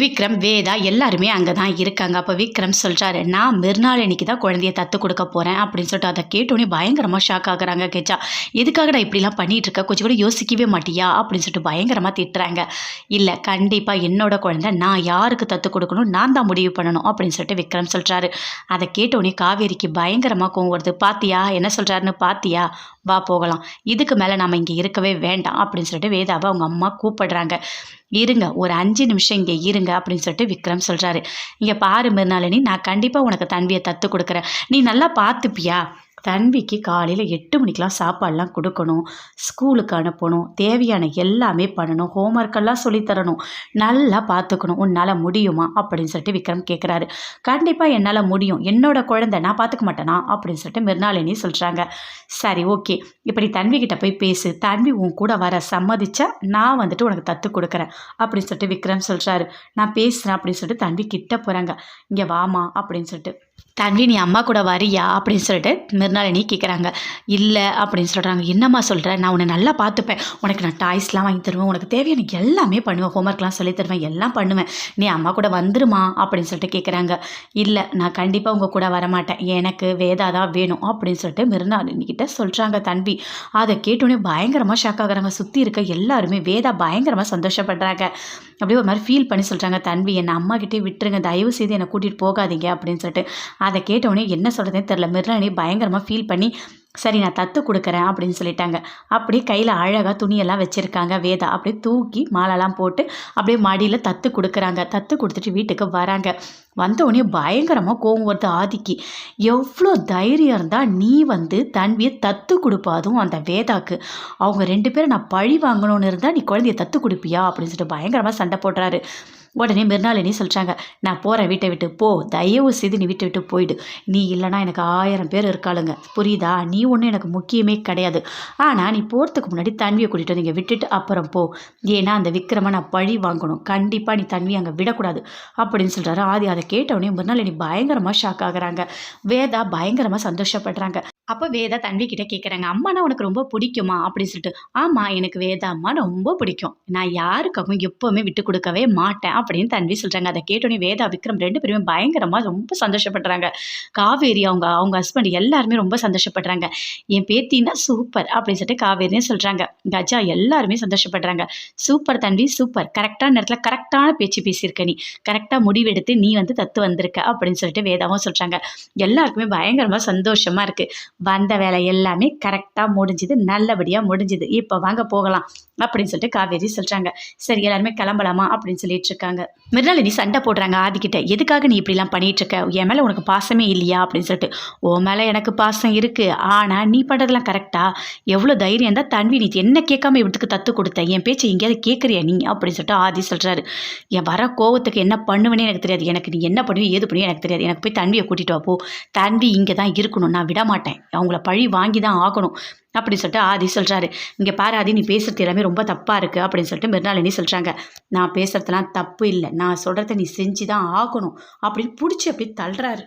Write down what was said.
விக்ரம் வேதா எல்லாருமே அங்கே தான் இருக்காங்க. அப்போ விக்ரம் சொல்கிறாரு நான் மிருநாளினிக்கு தான் குழந்தைய தத்து கொடுக்க போகிறேன் அப்படின்னு சொல்லிட்டு அதை கேட்டோன்னே பயங்கரமாக ஷாக் ஆகுறாங்க கெச்சா. எதுக்காக நான் இப்படிலாம் பண்ணிகிட்டு இருக்க கொஞ்சம் கூட யோசிக்கவே மாட்டியா? அப்படின்னு சொல்லிட்டு பயங்கரமாக திட்டுறாங்க. இல்லை கண்டிப்பாக என்னோட குழந்தை நான் யாருக்கு தத்து கொடுக்கணும்? நான் தான் முடிவு பண்ணணும் அப்படின்னு சொல்லிட்டு விக்ரம் சொல்கிறாரு அதை கேட்டோன்னே காவேரிக்கு பயங்கரமாக கோவம் வருது. பாத்தியா? என்ன சொல்கிறாருன்னு பாத்தியா? வா போகலாம். இதுக்கு மேலே நம்ம இங்கே இருக்கவே வேண்டாம் அப்படின்னு சொல்லிட்டு வேதாவை அவங்க அம்மா கூப்பிடுறாங்க. இருங்க ஒரு அஞ்சு நிமிஷம் இங்கே இருங்க அப்படின்னு சொல்லிட்டு விக்ரம் சொல்கிறாரு இங்கே பாரு மிருனாளினி நான் கண்டிப்பாக உனக்கு தன்வியை தத்து கொடுக்குறேன். நீ நல்லா பார்த்துப்பியா? தன்விக்கு காலையில் எட்டு மணிக்கெலாம் சாப்பாடெலாம் கொடுக்கணும் ஸ்கூலுக்கு அனுப்பணும் தேவையான எல்லாமே பண்ணணும் ஹோம்ஒர்க்கெல்லாம் சொல்லித்தரணும் நல்லா பார்த்துக்கணும் உன்னால் முடியுமா அப்படின்னு சொல்லிட்டு விக்ரம் கேட்குறாரு கண்டிப்பாக என்னால் முடியும். என்னோட குழந்தை நான் பார்த்துக்க மாட்டேனா அப்படின்னு சொல்லிட்டு மிருனாளினி சொல்கிறாங்க சரி ஓகே. இப்படி தன்விக்கிட்ட போய் பேசு. தன்வி உன் கூட வர சம்மதிச்சா நான் வந்துட்டு உனக்கு தத்து கொடுக்குறேன் அப்படின்னு சொல்லிட்டு விக்ரம் சொல்கிறாரு நான் பேசுகிறேன் அப்படின்னு சொல்லிட்டு தன்வி கிட்ட போகிறாங்க இங்கே வாமா அப்படின்னு சொல்லிட்டு தன்வி நீ அம்மா கூட வரியா? அப்படின்னு சொல்லிட்டு மிருனாளினி கேட்குறாங்க இல்லை அப்படின்னு சொல்கிறாங்க என்னம்மா சொல்கிற நான் உன்னை நல்லா பார்த்துப்பேன். உனக்கு நான் டாய்ஸ்லாம் வாங்கி தருவேன். உனக்கு தேவையான எல்லாமே பண்ணுவேன். ஹோம்ஒர்க்லாம் சொல்லி தருவேன். எல்லாம் பண்ணுவேன். நீ அம்மா கூட வந்துருமா? அப்படின்னு சொல்லிட்டு கேட்குறாங்க இல்லை நான் கண்டிப்பாக உங்கள் கூட வரமாட்டேன். எனக்கு வேதா தான் வேணும் அப்படின்னு சொல்லிட்டு மிருனாளினி கிட்ட சொல்கிறாங்க தன்வி அதை கேட்டோடனே பயங்கரமாக ஷாக் ஆகுறாங்க. சுற்றி இருக்க எல்லாருமே வேதா பயங்கரமாக சந்தோஷப்படுறாங்க. அப்படியே ஒரு மாதிரி ஃபீல் பண்ணி சொல்கிறாங்க தன்வி என்னை அம்மாக்கிட்டே விட்டுருங்க. தயவு செய்து என்னை கூட்டிகிட்டு போகாதீங்க அப்படின்னு சொல்லிட்டு அதை கேட்டவுடனே என்ன சொல்கிறதுன்னு தெரில மிருளானி பயங்கரமாக ஃபீல் பண்ணி சரி நான் தத்து கொடுக்குறேன் அப்படின்னு சொல்லிட்டாங்க. அப்படியே கையில் அழகாக துணியெல்லாம் வச்சுருக்காங்க வேதா. அப்படியே தூக்கி மாலைலாம் போட்டு அப்படியே மடியில் தத்து கொடுக்குறாங்க. தத்து கொடுத்துட்டு வீட்டுக்கு வராங்க. வந்தவுடனே பயங்கரமாக கோவம் வருது ஆதிக்கு. எவ்வளோ தைரியம் இருந்தால் நீ வந்து தன்வியை தத்து கொடுப்பாதும் அந்த வேதாக்கு. அவங்க ரெண்டு பேரும் நான் பழி வாங்கணும்னு இருந்தால் நீ குழந்தைய தத்து கொடுப்பியா? அப்படின்னு சொல்லிட்டு பயங்கரமாக சண்டை போடுறாரு. உடனே மிருனாளினி சொல்கிறாங்க நான் போகிறேன் வீட்டை விட்டு போ. தயவு செய்து நீ வீட்டை விட்டு போயிடு. நீ இல்லைனா எனக்கு ஆயிரம் பேர் இருக்காளுங்க. புரியுதா? நீ ஒன்றும் எனக்கு முக்கியமே கிடையாது. ஆனால் நீ போகிறதுக்கு முன்னாடி தன்வியை கூட்டிகிட்டு வந்து விட்டுட்டு அப்புறம் போ. ஏன்னா அந்த விக்ரமை நான் பழி வாங்கணும். கண்டிப்பாக நீ தன்வியை அங்கே விடக்கூடாது. அப்படின்னு சொல்கிறாரு ஆதி. அதை கேட்டவுடனே மிருனாளினி பயங்கரமாக ஷாக் ஆகுறாங்க. வேதா பயங்கரமாக சந்தோஷப்படுறாங்க. அப்போ வேதா தன்வி கிட்டே கேட்குறாங்க அம்மானா உனக்கு ரொம்ப பிடிக்குமா? அப்படின்னு சொல்லிட்டு ஆமாம் எனக்கு வேதா அம்மா ரொம்ப பிடிக்கும். நான் யாருக்காகவும் எப்போவுமே விட்டு கொடுக்கவே மாட்டேன். அப்படின்னு தன்வி சொல்கிறாங்க அதை கேட்டோன்னே வேதா விக்ரம் ரெண்டு பேருமே பயங்கரமாக ரொம்ப சந்தோஷப்படுறாங்க. காவேரி அவங்க அவங்க ஹஸ்பண்ட் எல்லாருமே ரொம்ப சந்தோஷப்படுறாங்க. என் பேத்தின்னா சூப்பர் அப்படின்னு சொல்லிட்டு காவேரினே சொல்கிறாங்க கஜா எல்லாருமே சந்தோஷப்படுறாங்க. சூப்பர் தன்வி சூப்பர் கரெக்டான நேரத்தில் கரெக்டான பேச்சு பேசியிருக்க நீ. கரெக்டாக முடிவெடுத்து நீ வந்து தத்து வந்திருக்க அப்படின்னு சொல்லிட்டு வேதாவும் சொல்கிறாங்க எல்லாருக்குமே பயங்கரமாக சந்தோஷமாக இருக்குது வந்த வேலை எல்லாமே கரெக்டாக முடிஞ்சுது நல்லபடியாக முடிஞ்சுது. இப்போ வாங்க போகலாம் அப்படின்னு சொல்லிட்டு காவேரி சொல்கிறாங்க சரி எல்லாருமே கிளம்பலாமா அப்படின்னு சொல்லிட்டு இருக்காங்க. மிருனாளினி சண்டை போடுறாங்க ஆதிக்கிட்ட. எதுக்காக நீ இப்படிலாம் பண்ணிட்டு இருக்க என் மேலே உனக்கு பாசமே இல்லையா? அப்படின்னு சொல்லிட்டு. ஓ மேலே எனக்கு பாசம் இருக்குது ஆனால் நீ பண்ணுறதுலாம் கரெக்டாக எவ்வளோ தைரியம் தான் தன்வி நீ என்ன கேட்காம இவத்துக்கு தத்து கொடுத்த? என் பேச்சு எங்கேயாவது கேட்குறியா நீ? அப்படின்னு சொல்லிட்டு ஆதி சொல்கிறாரு என் வர கோவத்துக்கு என்ன பண்ணுவேனே எனக்கு தெரியாது. எனக்கு நீ என்ன பண்ணுவே ஏது பண்ணுவே எனக்கு தெரியாது. எனக்கு போய் தன்வியை கூட்டிகிட்டு வா போ. தன்வி இங்கே தான் இருக்கணும். நான் விட மாட்டேன் அவங்கள பழி வாங்கி தான் ஆகணும். அப்படின்னு சொல்லிட்டு ஆதி சொல்கிறாரு இங்கே பாரு ஆதி நீ பேசுகிறது எல்லாமே ரொம்ப தப்பாக இருக்குது அப்படின்னு சொல்லிட்டு மிருனாளினி சொல்கிறாங்க நான் பேசுகிறதுலாம் தப்பு இல்லை. நான் சொல்கிறத நீ செஞ்சு தான் ஆகணும் அப்படின்னு பிடிச்சி அப்படி தள்ளுறாரு.